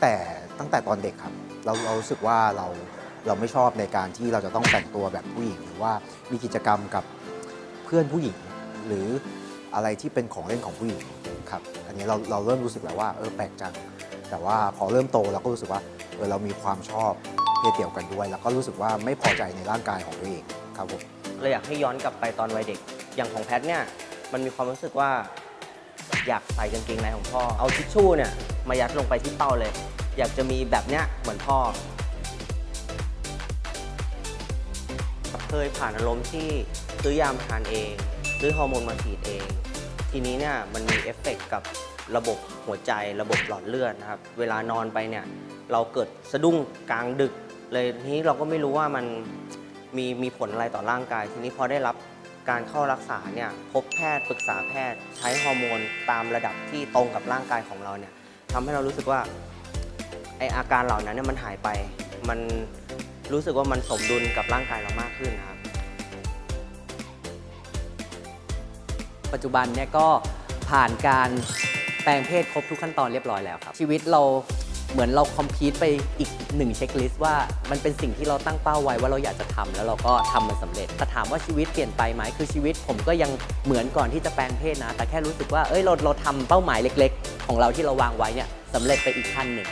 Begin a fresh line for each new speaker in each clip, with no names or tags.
แต่ตั้งแต่ตอนเด็กครับ เราเรารู้สึกว่าเราเราไม่ชอบในการที่เราจะต้องแต่งตัวแบบผู้หญิงหรือว่ามีกิจกรรมกับเพื่อนผู้หญิง หรืออะไรที่เป็นของเล่นของผู้หญิงครับอันนี้เราเราเริ่มรู้สึกแล้วว่าเออแปลกจังแต่ว่าพอเริ่มโตเราก็รู้สึกว่าเออเรามีความชอบเพศเดียวกันด้วย แล้วก็รู้สึกว่าไม่พอใจในร่างกายของตัวเองครับผม
เลยอยากให้ย้อนกลับไปตอนวัยเด็ก อย่างของแพทเนี่ยมันมีความรู้สึกว่า อยากใส่กางเกงในของพ่อ เอาทิชชู่เนี่ยมายัดลงไปที่เป้าเลย อยากจะมีแบบเนี้ยเหมือนพ่อ เคยผ่านอารมณ์ที่ซื้อยามทานเองซื้อฮอร์โมนมาฉีดเอง ทีนี้เนี่ยมันมีเอฟเฟกต์กับระบบหัวใจระบบหลอดเลือดนะครับ เวลานอนไปเนี่ยเราเกิดสะดุ้งกลางดึก เลยทีนี้เราก็ไม่รู้ว่ามันมีมีผลอะไรต่อร่างกาย ทีนี้พอได้รับ การเข้ารักษาเนี่ยพบแพทย์ปรึกษาแพทย์ใช้ฮอร์โมนตามระดับที่ตรงกับร่างกายของเราเนี่ยทำให้เรารู้สึกว่าไออาการเหล่านั้นเนี่ยมันหายไปมันรู้สึกว่ามันสมดุลกับร่างกายเรามากขึ้นนะครับ
ปัจจุบันเนี่ยก็ผ่านการแปลงเพศครบทุกขั้นตอนเรียบร้อยแล้วครับ ชีวิตเรา เหมือนเราคอมพลีทไปอีกหนึ่งเช็คลิสต์ว่ามันเป็นสิ่งที่เราตั้งเป้าไว้ว่าเราอยากจะทำแล้วเราก็ทำมันสำเร็จแต่ถามว่าชีวิตเปลี่ยนไปไหมคือชีวิตผมก็ยังเหมือนก่อนที่จะแปลงเพศนะ แต่แค่รู้สึกว่าเอ้ยเราเราทำเป้าหมายเล็ก ๆ ของเราที่เราวางไว้เนี่ยสำเร็จไปอีกขั้นหนึ่ง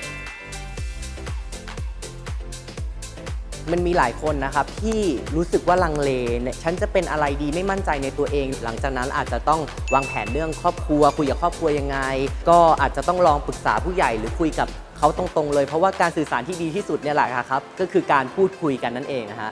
มันมีหลายคนนะครับที่รู้สึกว่าลังเลเนี่ยฉันจะเป็นอะไรดีไม่มั่นใจในตัวเอง หลังจากนั้นอาจจะต้องวางแผนเรื่องครอบครัว คุยกับครอบครัวยังไง ก็อาจจะต้องลองปรึกษาผู้ใหญ่หรือคุยกับ เขาตรงๆเลย เพราะว่าการสื่อสารที่ดีที่สุดเนี่ยแหละครับก็คือการพูดคุยกันนั่นเองนะฮะ